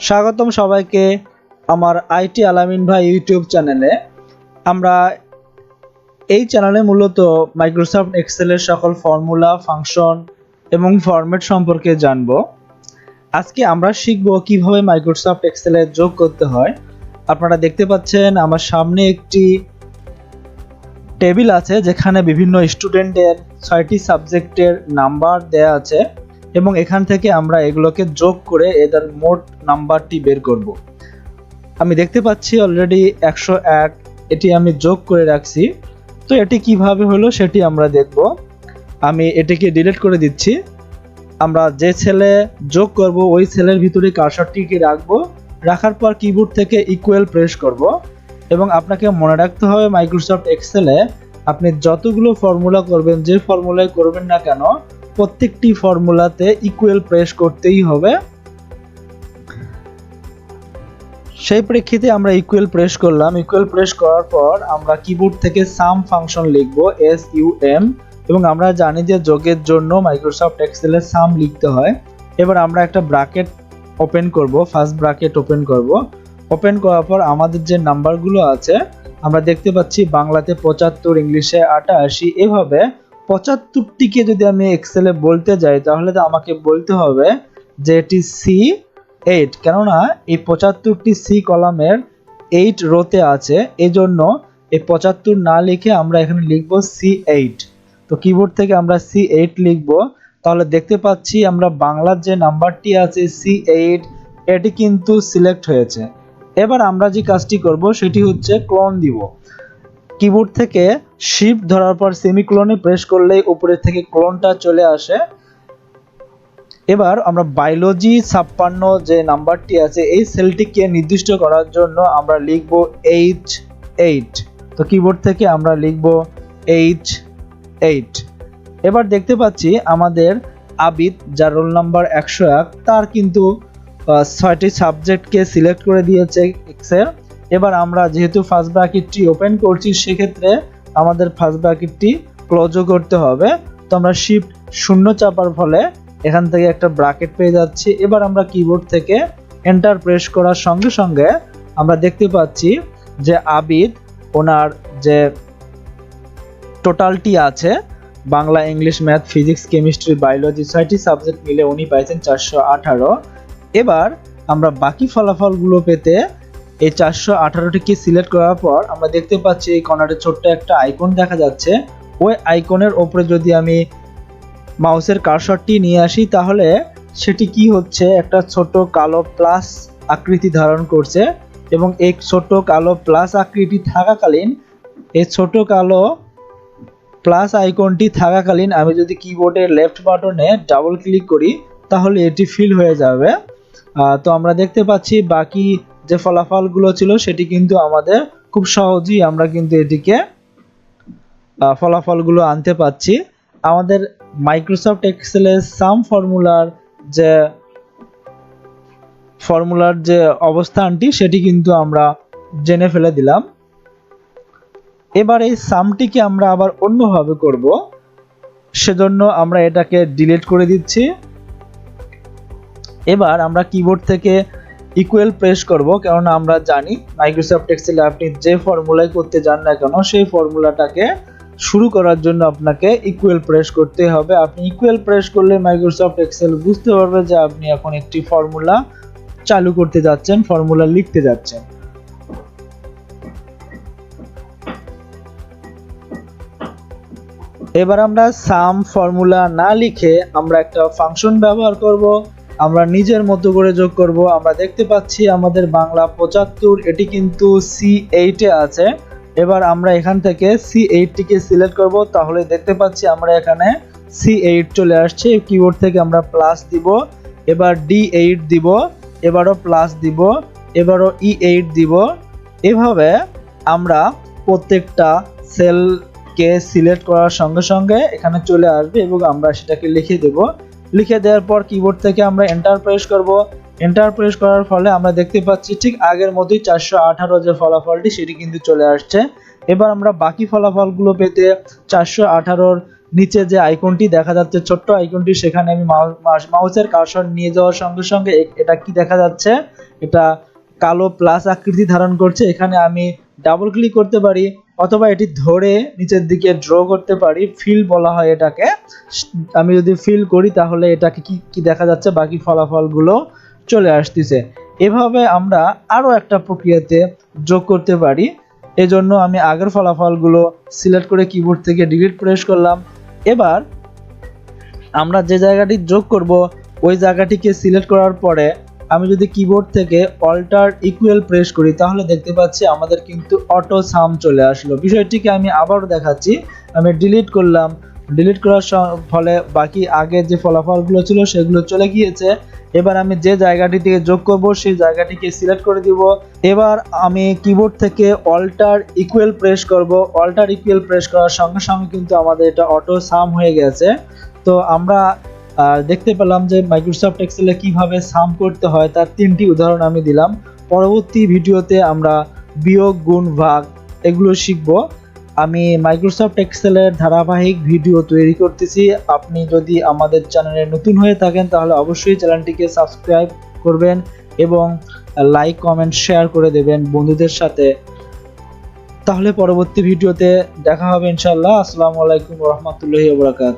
স্বাগতম সবাইকে আমার আইটি আলামিন ভাই ইউটিউব চ্যানেলে। আমরা এই চ্যানেলে মূলত মাইক্রোসফট এক্সেলের সকল ফর্মুলা, ফাংশন এবং ফরম্যাট সম্পর্কে জানব। আজকে আমরা শিখব কীভাবে মাইক্রোসফট এক্সেলে যোগ করতে হয়। আপনারা দেখতে পাচ্ছেন আমার সামনে একটি টেবিল আছে যেখানে বিভিন্ন স্টুডেন্টের ছয়টি সাবজেক্টের নাম্বার দেয়া আছে। এবং এখান থেকে আমরা এগুলোকে যোগ করে এদের মোট নাম্বারটি বের করব। আমি দেখতে পাচ্ছি অলরেডি একশো এক এটি আমি যোগ করে রাখছি। তো এটি কীভাবে হলো সেটি আমরা দেখব। আমি এটিকে ডিলিট করে দিচ্ছি। আমরা যে ছেলে যোগ করব, ওই ছেলের ভিতরে কারসারটিকে রাখব। রাখার পর কিবোর্ড থেকে ইকুয়াল প্রেস করব। এবং আপনাকে মনে রাখতে হবে মাইক্রোসফট এক্সেলে আপনি যতগুলো ফর্মুলা করবেন, যে ফর্মুলায় করবেন না কেন প্রত্যেকটি ফর্মুলাতে ইকুয়াল প্রেস করতেই হবে। সেই প্রেক্ষিতে আমরা ইকুয়াল প্রেস করলাম। ইকুয়াল প্রেস করার পর আমরা কিবোর্ড থেকে সাম ফাংশন লিখব এস ইউ এম এবং আমরা জানি যে যোগের জন্য মাইক্রোসফট এক্সেলে সাম লিখতে হয়। এবার আমরা একটা ব্র্যাকেট ওপেন করব ফার্স্ট ব্র্যাকেট ওপেন করব। ওপেন করার পর আমাদের যে নাম্বারগুলো আছে, আমরা দেখতে পাচ্ছি বাংলাতে পঁচাত্তর, ইংলিশে আটাশি, এভাবে পঁচাত্তরটিকে যদি আমি এক্সেলে বলতে যাই, তাহলে তো আমাকে বলতে হবে যে এটি সি এইট কেননা এই পঁচাত্তরটি সি কলামের এইট রোতে আছে এই জন্য এই পঁচাত্তর না লিখে আমরা এখানে লিখব সি এইট তো কিবোর্ড থেকে আমরা সি এইট লিখব। তাহলে দেখতে পাচ্ছি আমরা বাংলার যে নাম্বারটি আছে সি এইট এটি কিন্তু সিলেক্ট হয়েছে। এবার আমরা যে কাজটি করব, সেটি হচ্ছে ক্লোন দিব। কিবোর্ড থেকে শিফট ধরার পর সেমিক্লোনে প্রেস করলেই উপরের থেকে ক্লোনটা চলে আসে। এবার আমরা বায়োলজি ছাপ্পান্ন যে নাম্বারটি আছে, এই সেলটিকে নির্দিষ্ট করার জন্য আমরা লিখব এইচ এইট তো কিবোর্ড থেকে আমরা লিখব এইচ এইট এবার দেখতে পাচ্ছি আমাদের আবিদ, যার রোল নাম্বার একশো এক, তার কিন্তু ছয়টি সাবজেক্টকে সিলেক্ট করে দিয়েছে এক্সেল এবার আমরা যেহেতু ফার্স্ট ব্র্যাকেটটি ওপেন করছি, সেক্ষেত্রে আমাদের ফার্স্ট ব্র্যাকেটটি ক্লোজও করতে হবে। তো আমরা শিফট শূন্য চাপার ফলে এখান থেকে একটা ব্র্যাকেট পেয়ে যাচ্ছি। এবার আমরা কিবোর্ড থেকে এন্টার প্রেস করার সঙ্গে সঙ্গে আমরা দেখতে পাচ্ছি যে আবিদ, ওনার যে টোটালটি আছে, Bangla English math physics chemistry biology ছয়টি সাবজেক্ট মিলে উনি পাইছেন চারশো আঠারো। এবার আমরা বাকি ফলাফলগুলো পেতে এই চারশো আঠারোটিকে সিলেক্ট করার পর আমরা দেখতে পাচ্ছি এই কর্নারে ছোট্ট একটা আইকন দেখা যাচ্ছে। ওই আইকনের ওপরে যদি আমি মাউসের কারশটটি নিয়ে আসি, তাহলে সেটি কি হচ্ছে? একটা ছোট কালো প্লাস আকৃতি ধারণ করছে এবং এই ছোট কালো প্লাস আকৃতি থাকাকালীন, এই ছোট কালো প্লাস আইকনটি থাকাকালীন আমি যদি কিবোর্ডের লেফট বাটনে ডাবল ক্লিক করি, তাহলে এটি ফিল হয়ে যাবে। তো আমরা দেখতে পাচ্ছি বাকি যে ফলাফলগুলো ছিল সেটি কিন্তু আমাদের খুব সহজেই আমরা কিন্তু এটিকে ফলাফলগুলো আনতে পাচ্ছি আমাদের মাইক্রোসফট এক্সেলের সাম ফর্মুলার যে ফর্মুলার যে অবস্থানটি, সেটি কিন্তু আমরা জেনে ফেলে দিলাম। এবার এই সামটিকে আমরা আবার অন্যভাবে করব। সেজন্য আমরা এটাকে ডিলিট করে দিচ্ছি। এবার আমরা কিবোর্ড থেকে ইকুয়াল প্রেস করব কারণ আমরা জানি মাইক্রোসফট এক্সেলে আপনি যে ফর্মুলায় করতে যান না কেন, সেই ফর্মুলাটাকে শুরু করার জন্য আপনাকে ইকুয়াল প্রেস করতে হবে। আপনি ইকুয়াল প্রেস করলে মাইক্রোসফট এক্সেল বুঝতে পারবে যে আপনি এখন একটি ফর্মুলা চালু করতে যাচ্ছেন ফর্মুলা লিখতে যাচ্ছেন। এবার আমরা সাম ফর্মুলা না লিখে আমরা একটা ফাংশন ব্যবহার করব। আমরা নিজের মতো করে যোগ করব। আমরা দেখতে পাচ্ছি আমাদের বাংলা পঁচাত্তর, এটি কিন্তু সি এইটে আছে। এবার আমরা এখান থেকে সি এইটটিকে সিলেক্ট করব। তাহলে দেখতে পাচ্ছি আমরা এখানে সি এইট চলে আসছে। কিবোর্ড থেকে আমরা প্লাস দিব। এবার ডি এইট দিব। এবারও প্লাস দিব। এবারও ই এইট দিব। এভাবে আমরা প্রত্যেকটা সেলকে সিলেক্ট করার সঙ্গে সঙ্গে এখানে চলে আসবে এবং আমরা সেটাকে লিখে দেব। লিখে দেওয়ার পর কিবোর্ড থেকে আমরা এন্টার প্রেস করব। এন্টার প্রেস করার ফলে আমরা দেখতে পাচ্ছি ঠিক আগের মতোই চারশো আঠারো যে ফলাফলটি সেটি কিন্তু চলে আসছে। এবার আমরা বাকি ফলাফলগুলো পেতে চারশো আঠারোর নিচে যে আইকনটি দেখা যাচ্ছে, ছোট্ট আইকনটি সেখানে আমি মাউসের কারসর নিয়ে যাওয়ার সঙ্গে সঙ্গে এটা কি দেখা যাচ্ছে? এটা কালো প্লাস আকৃতি ধারণ করছে। এখানে আমি ডাবল ক্লিক করতে পারি। অথবা এটি ধরে নিচের দিকে ড্র করতে পারি ফিল বলা হয় এটাকে। আমি যদি ফিল করি তাহলে এটাকে কি কি দেখা যাচ্ছে? বাকি ফলাফলগুলো চলে আসতেছে। এভাবে আমরা আরও একটা প্রক্রিয়াতে যোগ করতে পারি। এজন্য আমি আগের ফলাফলগুলো সিলেক্ট করে কিবোর্ড থেকে ডিলিট প্রেস করলাম। এবার আমরা যে জায়গাটি যোগ করব, ওই জায়গাটিকে সিলেক্ট করার পরে আমি যদি কিবোর্ড থেকে অল্টার ইকুয়াল প্রেস করি, তাহলে দেখতে পাচ্ছি আমাদের কিন্তু অটো সাম চলে আসলো। বিষয়টিকে আমি আবারও দেখাচ্ছি। আমি ডিলিট করলাম। ডিলিট করার ফলে বাকি আগে যে ফলাফলগুলো ছিল সেগুলো চলে গিয়েছে। এবার আমি যে জায়গাটি থেকে যোগ করব, সেই জায়গাটিকে সিলেক্ট করে দিব। এবার আমি কিবোর্ড থেকে অল্টার ইকুয়াল প্রেস করব। অল্টার ইকুয়াল প্রেস করার সঙ্গে সঙ্গে কিন্তু আমাদের এটা অটো সাম হয়ে গেছে। তো আমরা আহ, দেখতে পেলাম যে মাইক্রোসফট এক্সেলে কীভাবে সাম করতে হয় তার তিনটি উদাহরণ আমি দিলাম। পরবর্তী ভিডিওতে আমরা বিয়োগ গুণ ভাগ এগুলো শিখব। আমি মাইক্রোসফট এক্সেলের ধারাবাহিক ভিডিও তৈরি করতেছি। আপনি যদি আমাদের চ্যানেলে নতুন হয়ে থাকেন তাহলে অবশ্যই চ্যানেলটিকে সাবস্ক্রাইব করবেন এবং লাইক কমেন্ট শেয়ার করে দেবেন বন্ধুদের সাথে। তাহলে পরবর্তী ভিডিওতে দেখা হবে ইনশাল্লাহ আসসালামু আলাইকুম রহমতুল্লাহি ওবরাকাত